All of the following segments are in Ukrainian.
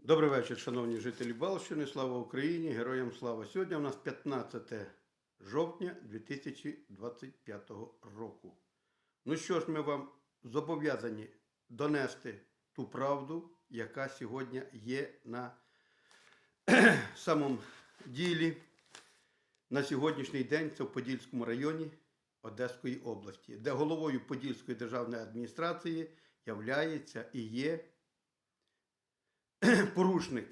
Добрий вечір, шановні жителі Балщини. Слава Україні! Героям слава! Сьогодні у нас 15 жовтня 2025 року. Ну що ж, ми вам зобов'язані донести ту правду, яка сьогодні є на самому ділі на сьогоднішній день це в Подільському районі Одеської області, де головою Подільської державної адміністрації являється і є порушник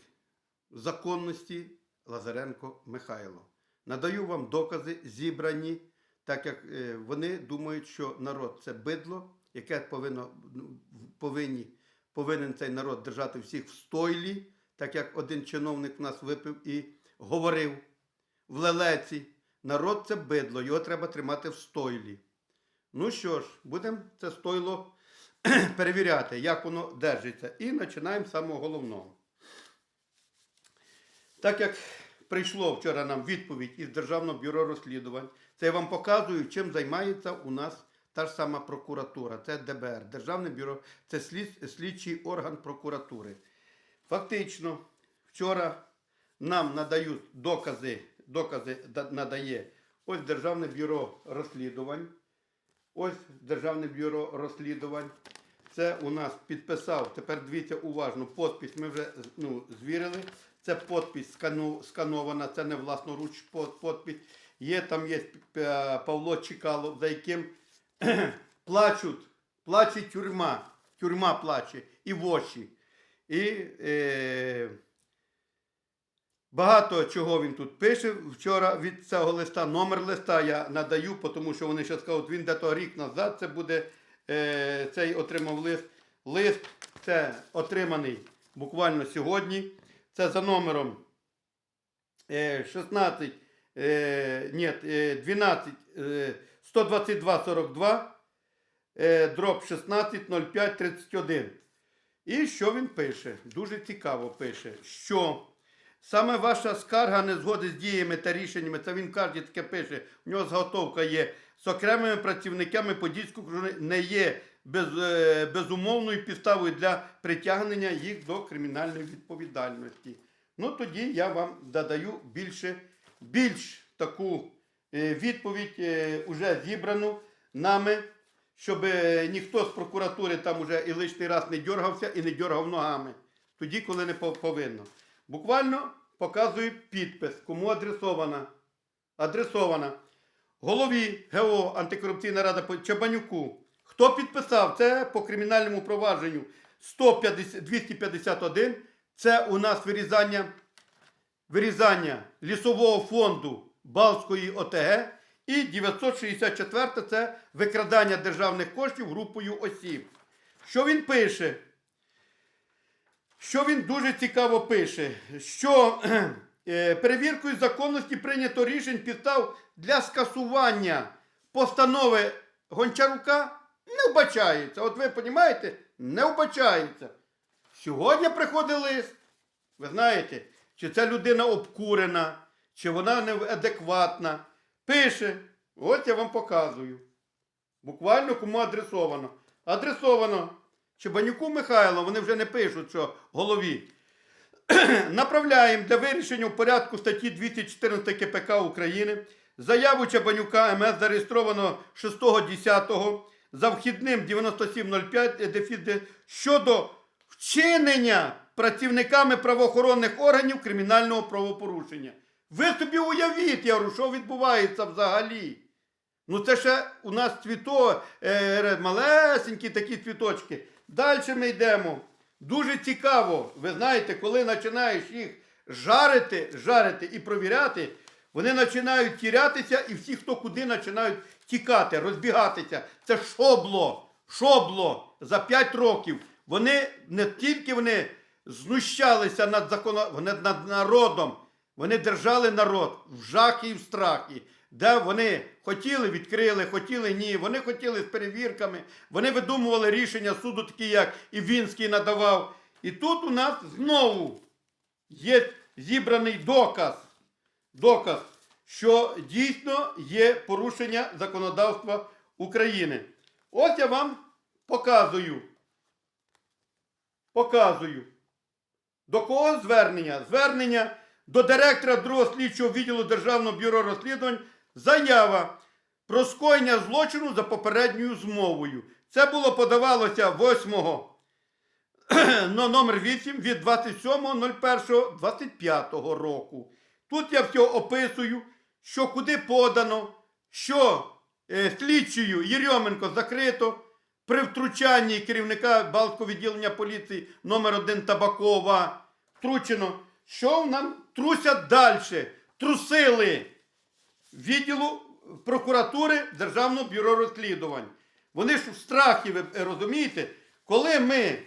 законності Лазаренко Михайло. Надаю вам докази зібрані, так як е, вони думають, що народ це бидло, яке повинно, ну, повинні, повинен цей народ держати всіх в стойлі, так як один чиновник в нас випив і говорив в лелеці. Народ це бидло, його треба тримати в стойлі. Ну що ж, будемо це стойло перевіряти, як воно держиться. І починаємо з самого головного. Так як прийшло вчора нам відповідь із Державного бюро розслідувань, це я вам показую, чим займається у нас та ж сама прокуратура. Це ДБР. Державне бюро це слід, слідчий орган прокуратури. Фактично, вчора нам надають докази, докази надає ось Державне бюро розслідувань. Ось Державне бюро розслідувань. Це у нас підписав, тепер дивіться уважно, подпись ми вже ну, звірили. Це подпись скану, сканована, це не власноруч подпись. Є там є е, Павло Чекало, за яким плачуть, плаче тюрма. Тюрма плаче і воші. І е, багато чого він тут пише. Вчора від цього листа, номер листа я надаю, тому що вони ще скажуть, він де-то рік назад це буде е, цей отримав лист. Лист це отриманий буквально сьогодні. Це за номером е, 16, е, ні, е, 12, е, 122 42, е, дроб 16 05 31. І що він пише? Дуже цікаво пише, що саме ваша скарга не згоди з діями та рішеннями, це він каже, таке пише, у нього зготовка є, з окремими працівниками Подільського округу не є без, е, безумовною підставою для притягнення їх до кримінальної відповідальності. Ну тоді я вам додаю більше, більш таку е, відповідь, е, уже зібрану нами, щоб ніхто з прокуратури там уже і лишній раз не дергався і не дергав ногами. Тоді, коли не повинно. Буквально показую підпис, кому адресована. Адресована голові ГО Антикорупційна рада Чабанюку. Хто підписав? Це по кримінальному провадженню 150, 251. Це у нас вирізання, вирізання лісового фонду Балтської ОТГ. І 964 це викрадання державних коштів групою осіб. Що він пише? Що він дуже цікаво пише, що перевіркою законності прийнято рішень підстав для скасування постанови Гончарука не вбачається. От ви розумієте, не вбачається. Сьогодні приходить лист. Ви знаєте, чи ця людина обкурена, чи вона неадекватна. Пише, от я вам показую. Буквально кому адресовано. Адресовано Чебанюку Михайло, вони вже не пишуть, що голові. Направляємо для вирішення в порядку статті 214 КПК України заяву Чабанюка МС зареєстровано 6.10 за вхідним 9705 дефіс щодо вчинення працівниками правоохоронних органів кримінального правопорушення. Ви собі уявіть, я що відбувається взагалі. Ну це ще у нас цвіто, е, малесенькі такі цвіточки. Далі ми йдемо. Дуже цікаво, ви знаєте, коли починаєш їх жарити, жарити і провіряти, вони починають тірятися і всі, хто куди, починають тікати, розбігатися. Це шобло, шобло за 5 років. Вони не тільки вони знущалися над законом, над народом. Вони держали народ в жахі і в страхі. Де вони хотіли, відкрили, хотіли ні. Вони хотіли з перевірками, вони видумували рішення суду, такі як і Вінський надавав. І тут у нас знову є зібраний доказ, доказ, що дійсно є порушення законодавства України. Ось я вам показую. Показую. До кого звернення? Звернення до директора другого слідчого відділу Державного бюро розслідувань. Заява про скоєння злочину за попередньою змовою. Це було подавалося 8 но- номер 8 від 27.01.25 року. Тут я все описую, що куди подано, що е, слідчою Єрьоменко закрито при втручанні керівника Балтського відділення поліції номер 1 Табакова. Втручено. Що нам трусять далі? Трусили відділу прокуратури Державного бюро розслідувань. Вони ж в страхі, ви розумієте, коли ми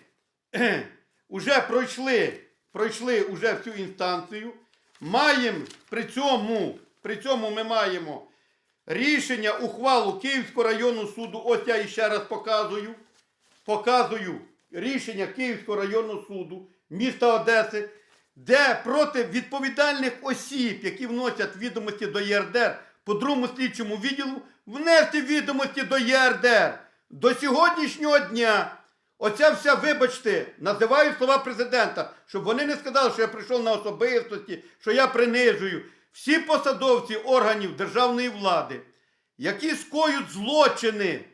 вже пройшли, пройшли уже всю інстанцію, маємо при цьому, при цьому ми маємо рішення, ухвалу Київського районного суду, ось я іще раз показую, показую рішення Київського районного суду міста Одеси, де проти відповідальних осіб, які вносять відомості до ЄРДР по другому слідчому відділу, внести відомості до ЄРДР. До сьогоднішнього дня оця вся, вибачте, називаю слова президента, щоб вони не сказали, що я прийшов на особистості, що я принижую. Всі посадовці органів державної влади, які скоють злочини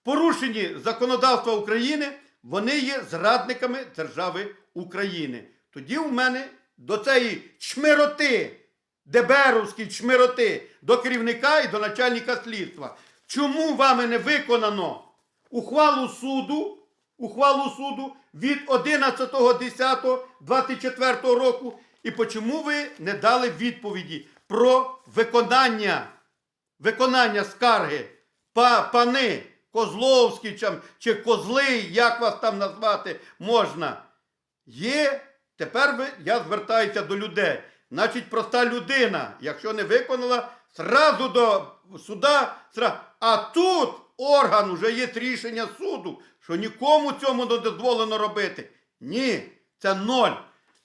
в порушенні законодавства України, вони є зрадниками держави України. Тоді в мене до цієї чмироти, ДБРовської чмироти, до керівника і до начальника слідства. Чому вами не виконано ухвалу суду, ухвалу суду від 11.10.24 року, і чому ви не дали відповіді про виконання, виконання скарги па, пани Козловський чи, Козлий, як вас там назвати можна? Є, тепер я звертаюся до людей. Значить, проста людина, якщо не виконала, зразу до суда, а тут орган уже є рішення суду, що нікому цьому не дозволено робити. Ні, це ноль.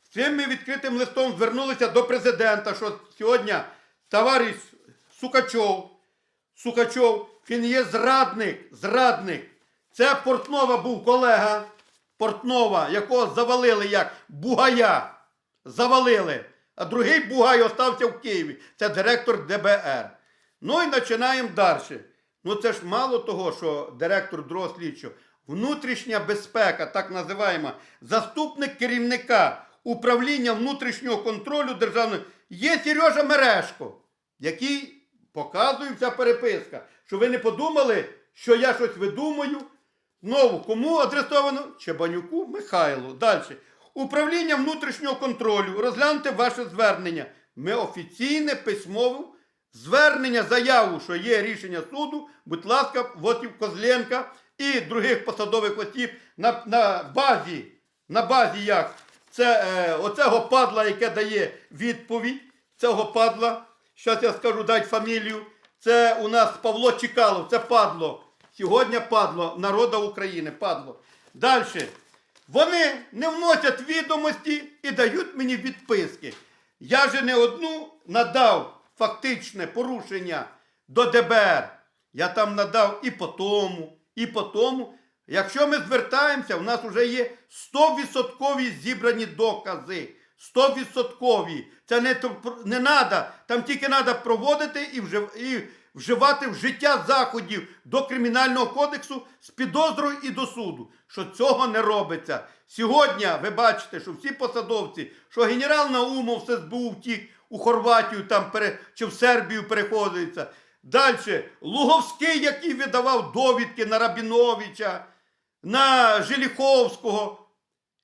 З цим ми відкритим листом звернулися до президента, що сьогодні товариш Сукачов, Сукачов, він є зрадник, зрадник. Це Портнова був колега Портнова, якого завалили як Бугая. Завалили. А другий Бугай остався в Києві. Це директор ДБР. Ну і починаємо далі. Ну це ж мало того, що директор другого слідчого, внутрішня безпека, так називаємо, заступник керівника управління внутрішнього контролю державної, є Сережа Мерешко, який показує вся переписка. Що ви не подумали, що я щось видумаю. Знову, кому адресовано? Чебанюку Михайлу. Далі. Управління внутрішнього контролю. Розгляньте ваше звернення. Ми офіційне письмове звернення, заяву, що є рішення суду, будь ласка, Вотів Козленка і других посадових осіб на, на базі. На базі як? Це е, оцього падла, яке дає відповідь. Цього падла. Зараз я скажу, дать фамілію. Це у нас Павло Чекалов, це падло. Сьогодні падло народа України, падло. Далі. Вони не вносять відомості і дають мені відписки. Я же не одну надав фактичне порушення до ДБР. Я там надав і по тому, і по тому. Якщо ми звертаємося, у нас вже є 100% зібрані докази. 100%. Це не, не треба. Там тільки треба проводити і, вжив, і вживати в життя заходів до Кримінального кодексу з підозрою і до суду. Що цього не робиться. Сьогодні ви бачите, що всі посадовці, що генерал Наумов з СБУ втік у Хорватію там пере, чи в Сербію переходиться. Далі Луговський, який видавав довідки на Рабіновича, на Желіховського.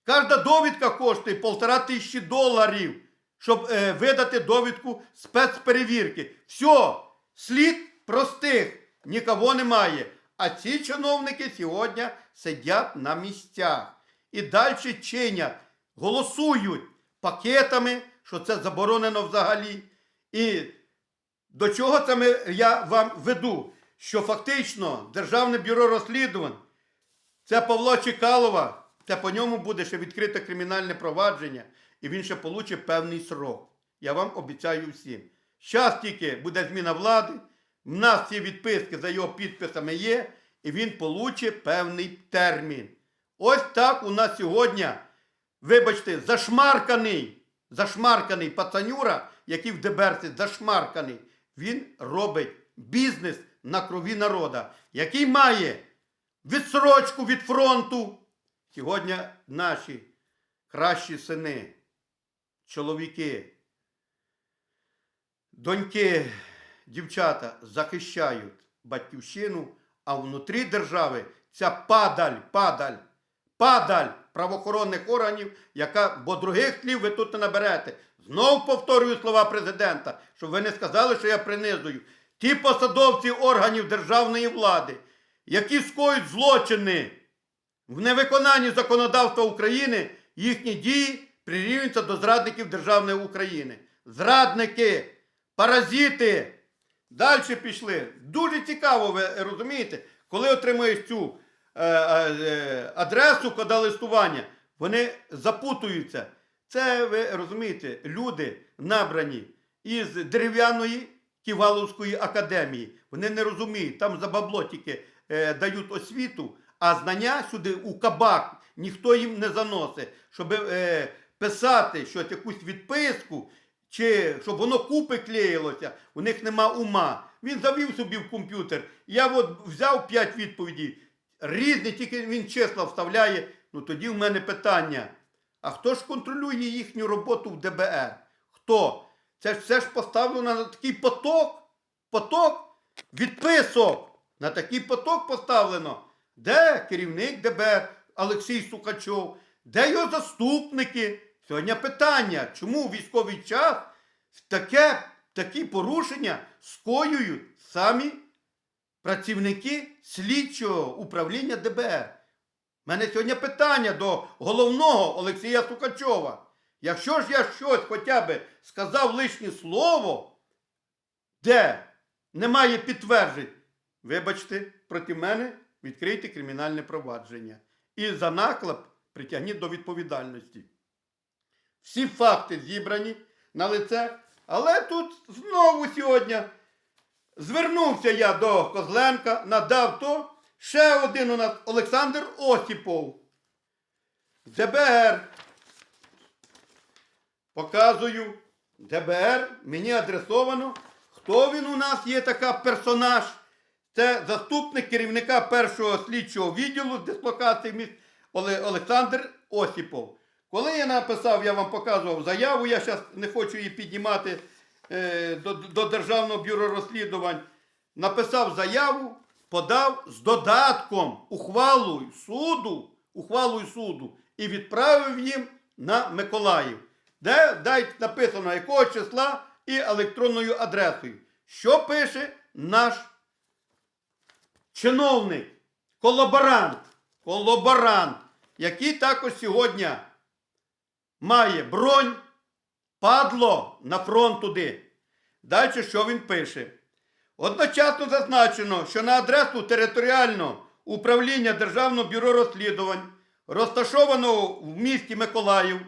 Кожна довідка коштує полтора тисячі доларів, щоб е, видати довідку спецперевірки. Все, слід простих, нікого немає. А ці чиновники сьогодні сидять на місцях і далі чинять, голосують пакетами, що це заборонено взагалі. І до чого це ми, я вам веду? Що фактично Державне бюро розслідувань це Павло Чекалова, це по ньому буде ще відкрите кримінальне провадження, і він ще получить певний срок. Я вам обіцяю всім. Зараз тільки буде зміна влади, в нас ці відписки за його підписами є, і він получить певний термін. Ось так у нас сьогодні вибачте, зашмарканий, зашмарканий пацанюра, який в Деберці зашмарканий, він робить бізнес на крові народа, який має відсрочку від фронту. Сьогодні наші кращі сини, чоловіки, доньки, дівчата захищають батьківщину, а внутрі держави ця падаль, падаль, падаль правоохоронних органів, яка, бо других слів ви тут не наберете. Знов повторюю слова президента, щоб ви не сказали, що я принизую. Ті посадовці органів державної влади, які скоють злочини в невиконанні законодавства України, їхні дії прирівнюються до зрадників державної України. Зрадники, паразити. Далі пішли. Дуже цікаво, ви розумієте, коли отримуєш цю е, е, адресу кода листування, вони запутуються. Це, ви розумієте, люди набрані із дерев'яної Ківаловської академії. Вони не розуміють, там за бабло тільки е, дають освіту, а знання сюди у кабак ніхто їм не заносить, щоб е, писати щось, якусь відписку, чи щоб воно купи клеїлося, у них нема ума. Він завів собі в комп'ютер. Я от взяв п'ять відповідей, різні, тільки він чесно вставляє. Ну тоді в мене питання. А хто ж контролює їхню роботу в ДБР? Хто? Це ж все ж поставлено на такий поток, поток відписок. На такий поток поставлено. Де керівник ДБР Олексій Сукачов? Де його заступники? Сьогодні питання, чому в військовий час таке, такі порушення скоюють самі працівники слідчого управління ДБР? У мене сьогодні питання до головного Олексія Сукачова. Якщо ж я щось хоча б сказав лишнє слово, де немає підтверджень, вибачте, проти мене відкрийте кримінальне провадження. І за наклеп притягніть до відповідальності. Всі факти зібрані на лице, але тут знову сьогодні звернувся я до Козленка, надав то. Ще один у нас Олександр Осіпов. ДБР. Показую. ДБР мені адресовано. Хто він у нас є така персонаж? Це заступник керівника першого слідчого відділу з дислокації міст Олександр Осіпов. Коли я написав, я вам показував заяву, я зараз не хочу її піднімати е, до, до Державного бюро розслідувань. Написав заяву, подав з додатком ухвалою суду, ухвалою суду і відправив їм на Миколаїв. Де дай написано якого числа і електронною адресою. Що пише наш чиновник, колаборант, колаборант, який також сьогодні має бронь, падло на фронт туди. Далі що він пише? Одночасно зазначено, що на адресу територіального управління Державного бюро розслідувань, розташованого в місті Миколаїв,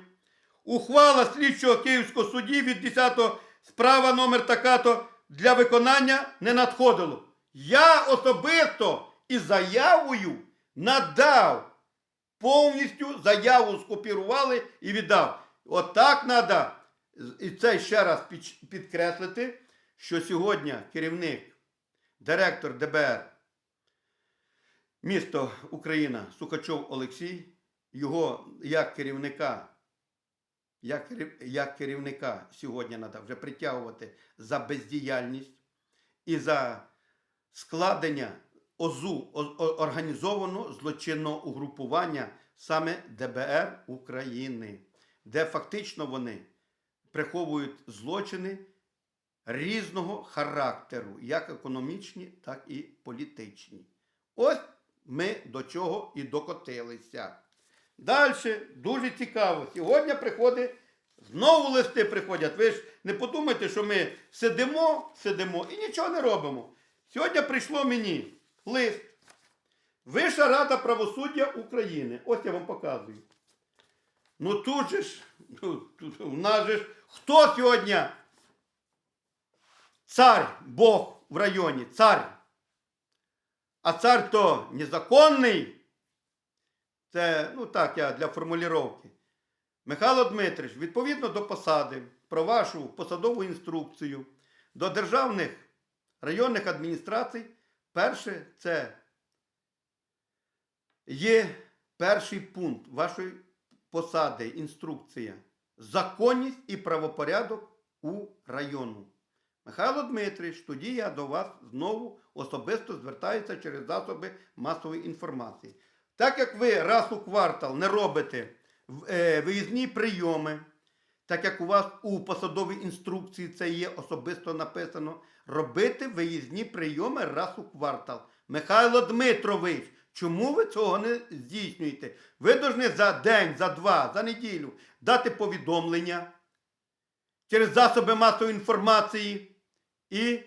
ухвала слідчого Київського судді від 10 справа номер така-то для виконання не надходило. Я особисто із заявою надав. Повністю заяву скопірували і віддав. Отак треба. І це ще раз підкреслити, що сьогодні керівник, директор ДБР місто Україна Сукачов Олексій, його як керівника, як, як керівника сьогодні треба вже притягувати за бездіяльність і за складення ОЗУ о- о- злочинного угрупування саме ДБР України, де фактично вони приховують злочини різного характеру, як економічні, так і політичні. Ось ми до чого і докотилися. Далі дуже цікаво. Сьогодні приходить, знову листи приходять. Ви ж не подумайте, що ми сидимо, сидимо і нічого не робимо. Сьогодні прийшло мені лист. Вища Рада правосуддя України. Ось я вам показую. Ну тут же ж, ну, тут, у нас же ж, хто сьогодні? Цар, Бог в районі, цар. А цар то незаконний. Це, ну так, я для формулювання. Михайло Дмитрич, відповідно до посади, про вашу посадову інструкцію до державних районних адміністрацій, перше це є перший пункт вашої посади, інструкція. Законність і правопорядок у району. Михайло Дмитрич, тоді я до вас знову особисто звертаюся через засоби масової інформації. Так як ви раз у квартал не робите е, виїзні прийоми, так як у вас у посадовій інструкції це є особисто написано, робити виїзні прийоми раз у квартал. Михайло Дмитрович, чому ви цього не здійснюєте? Ви повинні за день, за два, за неділю дати повідомлення через засоби масової інформації і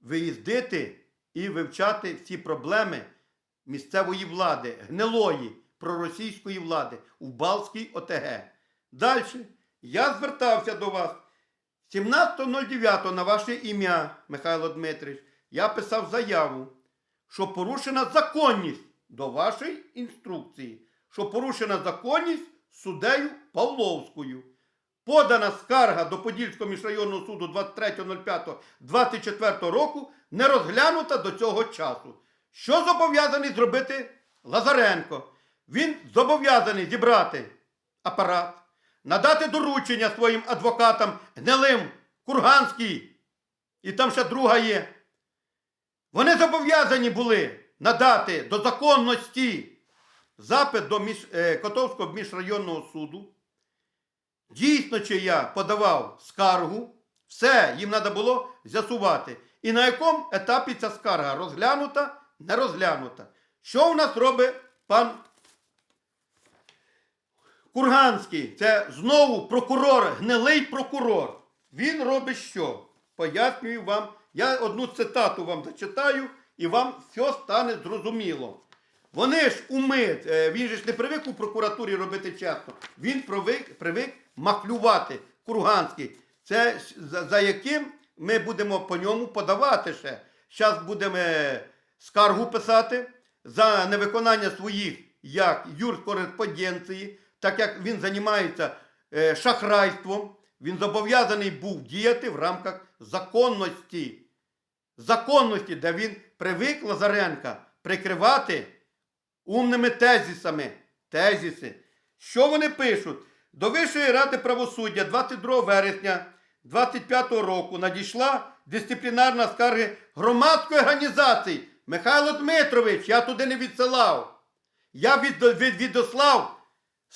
виїздити і вивчати всі проблеми місцевої влади, гнилої проросійської влади у Балтській ОТГ. Далі я звертався до вас 17.09 на ваше ім'я, Михайло Дмитрич, я писав заяву, що порушена законність до вашої інструкції, що порушена законність суддею Павловською. Подана скарга до Подільського міжрайонного суду 23.05.24 року не розглянута до цього часу. Що зобов'язаний зробити Лазаренко? Він зобов'язаний зібрати апарат, надати доручення своїм адвокатам гнилим, Курганський, і там ще друга є. Вони зобов'язані були надати до законності запит до між, е, Котовського міжрайонного суду. Дійсно, чи я подавав скаргу, все їм треба було з'ясувати. І на якому етапі ця скарга розглянута, не розглянута. Що в нас робить пан Курганський? Це знову прокурор, гнилий прокурор. Він робить що? Пояснюю вам. Я одну цитату вам зачитаю, і вам все стане зрозуміло. Вони ж умит, е, він же ж не привик у прокуратурі робити чесно. Він привик, привик махлювати Курганський. Це за, за яким ми будемо по ньому подавати ще. Зараз будемо е, скаргу писати за невиконання своїх як юркореспонденції, так як він займається е, шахрайством, він зобов'язаний був діяти в рамках законності. Законності, де він привик Лазаренка прикривати умними тезисами. Тезиси. Що вони пишуть? До Вищої ради правосуддя 22 вересня 25 року надійшла дисциплінарна скарга громадської організації. Михайло Дмитрович, я туди не відсилав. Я від, від, відослав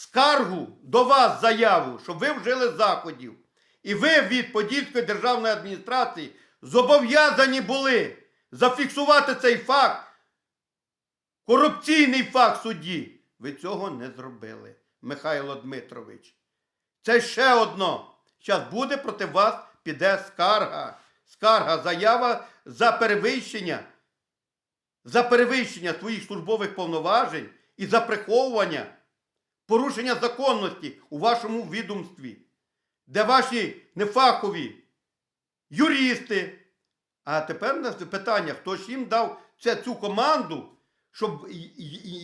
скаргу до вас заяву, щоб ви вжили заходів. І ви від Подільської державної адміністрації зобов'язані були зафіксувати цей факт корупційний факт судді. Ви цього не зробили, Михайло Дмитрович. Це ще одно. Зараз буде проти вас піде скарга. Скарга, заява за перевищення, за перевищення своїх службових повноважень і за приховування, порушення законності у вашому відомстві, де ваші нефахові юристи. А тепер у нас питання, хто ж їм дав цю команду, щоб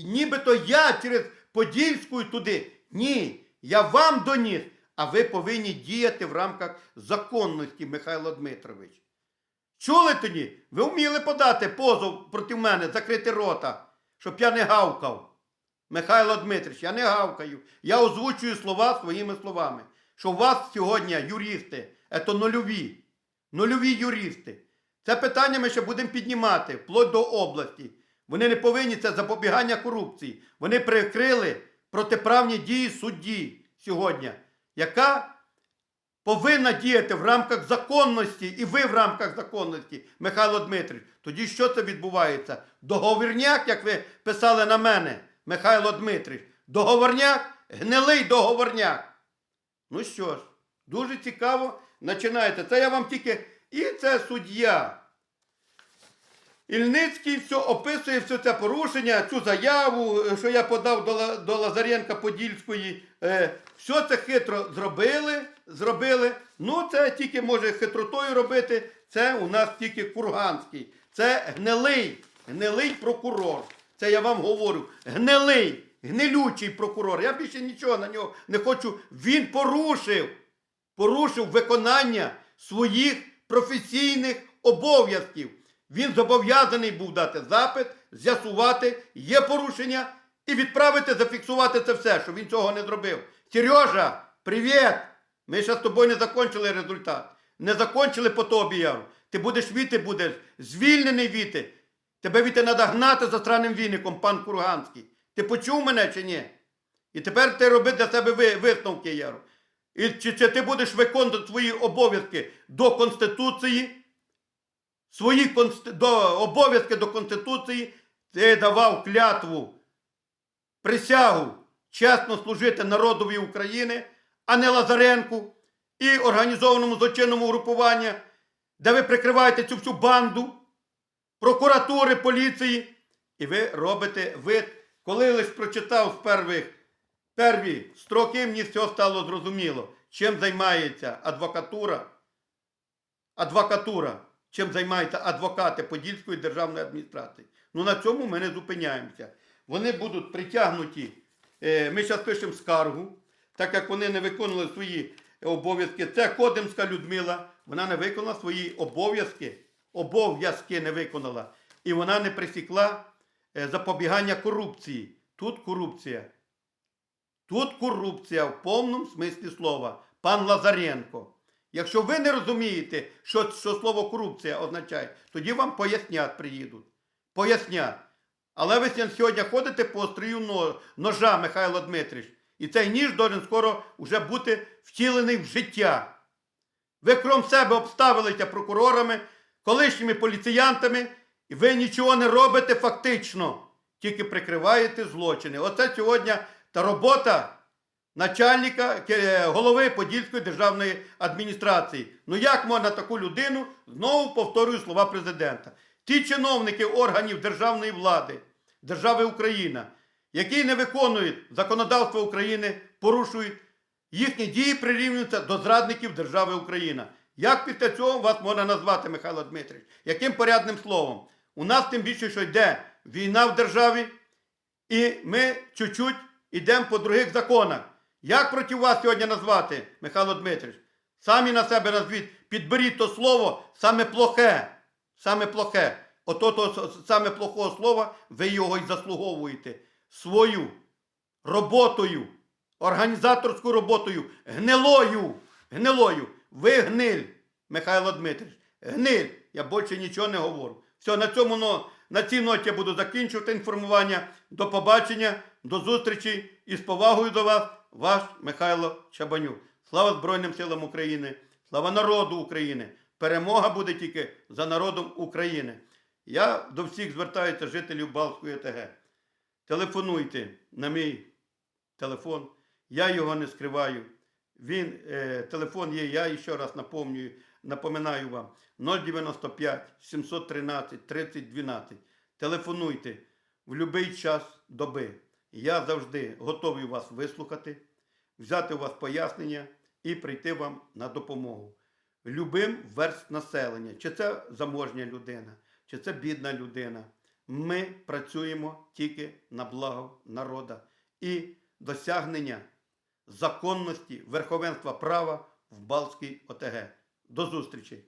нібито я через Подільську туди. Ні, я вам доніс, а ви повинні діяти в рамках законності, Михайло Дмитрович. Чули тоді? Ви вміли подати позов проти мене, закрити рота, щоб я не гавкав. Михайло Дмитрич, я не гавкаю. Я озвучую слова своїми словами. Що у вас сьогодні юристи, це нульові. Нульові юристи. Це питання ми ще будемо піднімати вплоть до області. Вони не повинні це запобігання корупції. Вони прикрили протиправні дії судді сьогодні, яка повинна діяти в рамках законності, і ви в рамках законності, Михайло Дмитрич. Тоді що це відбувається? Договірняк, як ви писали на мене, Михайло Дмитрич. Договорняк, гнилий договорняк. Ну що ж, дуже цікаво починаєте. Це я вам тільки. І це суддя. Ільницький все описує все це порушення, цю заяву, е, що я подав до, до Лазаренка Подільської. Е, все це хитро зробили, зробили. Ну, це тільки може хитротою робити. Це у нас тільки Курганський. Це гнилий, гнилий прокурор. Це я вам говорю. Гнилий, гнилючий прокурор. Я більше нічого на нього не хочу. Він порушив, порушив виконання своїх професійних обов'язків. Він зобов'язаний був дати запит, з'ясувати, є порушення і відправити, зафіксувати це все, що він цього не зробив. Сережа, привіт! Ми ще з тобою не закончили результат. Не закончили по тобі, Яру. Ти будеш віти, будеш звільнений віти. Тебе віти треба гнати за странним віником, пан Курганський. Ти почув мене чи ні? І тепер ти роби для себе висновки, Яру. І чи, чи ти будеш виконувати свої обов'язки до Конституції, свої до... обов'язки до Конституції, ти давав клятву, присягу чесно служити народові України, а не Лазаренку і організованому злочинному групуванню, де ви прикриваєте цю всю банду прокуратури, поліції. І ви робите вид, коли лише прочитав первих перві строки, мені все стало зрозуміло, чим займається адвокатура, адвокатура, чим займаються адвокати Подільської державної адміністрації. Ну на цьому ми не зупиняємося. Вони будуть притягнуті. е, Ми зараз пишемо скаргу, так як вони не виконували свої обов'язки. Це Кодимська Людмила, вона не виконала свої обов'язки, обов'язки не виконала. І вона не присікла е, запобігання корупції. Тут корупція. Тут корупція в повному смислі слова. Пан Лазаренко. Якщо ви не розумієте, що, що слово корупція означає, тоді вам пояснять, приїдуть. Пояснять. Але ви сьогодні ходите по острію ножа, Михайло Дмитрич. І цей ніж должен скоро вже бути втілений в життя. Ви крім себе обставилися прокурорами, колишніми поліціянтами, і ви нічого не робите фактично, тільки прикриваєте злочини. Оце сьогодні та робота начальника голови Подільської державної адміністрації. Ну як можна таку людину, знову повторюю слова президента. Ті чиновники органів державної влади, держави Україна, які не виконують законодавство України, порушують їхні дії прирівнюються до зрадників держави Україна. Як після цього вас можна назвати, Михайло Дмитрич? Яким порядним словом? У нас тим більше, що йде війна в державі, і ми чуть-чуть йдемо по других законах. Як проти вас сьогодні назвати, Михайло Дмитрич? Самі на себе назвіть, підберіть то слово саме плохе. Саме плохе. Ото то саме плохого слова, ви його й заслуговуєте. Свою роботою, організаторською роботою, гнилою, гнилою. Ви гниль, Михайло Дмитрич. Гниль. Я більше нічого не говорю. Все, на цьому на цій ноті я буду закінчувати інформування. До побачення, до зустрічі і з повагою до вас, ваш Михайло Чабанюк. Слава Збройним силам України, слава народу України. Перемога буде тільки за народом України. Я до всіх звертаюся жителів Балтської ОТГ. Телефонуйте на мій телефон. Я його не скриваю. Він, е, телефон є, я ще раз напомнюю, напоминаю вам 095 713 3012. Телефонуйте в будь-який час доби. Я завжди готовий вас вислухати, взяти у вас пояснення і прийти вам на допомогу. Любим верст населення, чи це заможня людина, чи це бідна людина. Ми працюємо тільки на благо народа і досягнення законності, верховенства права в Балтській ОТГ. До зустрічі!